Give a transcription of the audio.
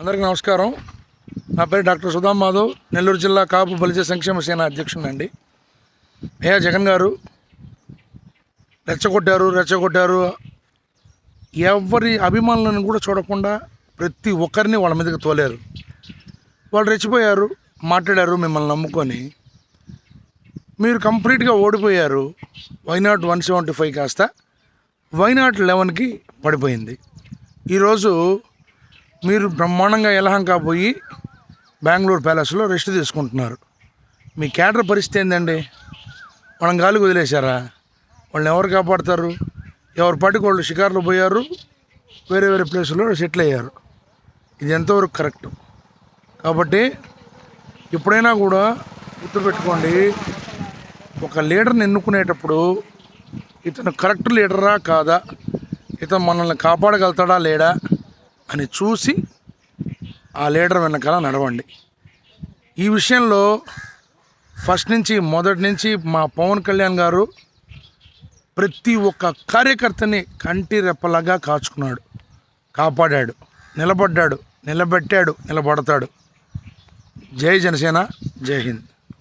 అందరికీ నమస్కారం. నా పేరు డాక్టర్ సుధాం మాధవ్. నెల్లూరు జిల్లా కాపు బలిజ సంక్షేమ సేన అధ్యక్షుడండి అయ్యా జగన్ గారు రెచ్చగొట్టారు రెచ్చగొట్టారు. ఎవరి అభిమానులను కూడా చూడకుండా ప్రతి ఒక్కరిని వాళ్ళ మీదకి తోలేరు. వాళ్ళు రెచ్చిపోయారు మాట్లాడారు మిమ్మల్ని నమ్ముకొని. మీరు కంప్లీట్గా ఓడిపోయారు. Why not one seventy five కాస్త. వైనాట్ లెవెన్కి పడిపోయింది. ఈరోజు మీరు బ్రహ్మాండంగా యలహంకా పోయి బెంగళూరు ప్యాలెస్లో రెస్ట్ తీసుకుంటున్నారు. మీ క్యాడర్ పరిస్థితి ఏందండి? మనం గాలికి వదిలేశారా? వాళ్ళని ఎవరు కాపాడతారు? ఎవరి పాటికి వాళ్ళు షికార్లు పోయారు? వేరే వేరే ప్లేసుల్లో సెటిల్ అయ్యారు. ఇది ఎంతవరకు కరెక్ట్? కాబట్టి ఎప్పుడైనా కూడా గుర్తుపెట్టుకోండి ఒక లీడర్ని ఎన్నుకునేటప్పుడు ఇతను కరెక్ట్ లీడరా కాదా? ఇతను మనల్ని కాపాడగలుగుతాడా లేడా? అని చూసి ఆ లీడర్ వెనకాల నడవండి. ఈ విషయంలో ఫస్ట్ నుంచి మొదటి నుంచి మా పవన్ కళ్యాణ్ గారు ప్రతి ఒక్క కార్యకర్తని కంటి రెప్పలాగా కాచుకున్నాడు. కాపాడాడు. నిలబడ్డాడు. నిలబెట్టాడు. నిలబడతాడు. జై జనసేన జై హింద్.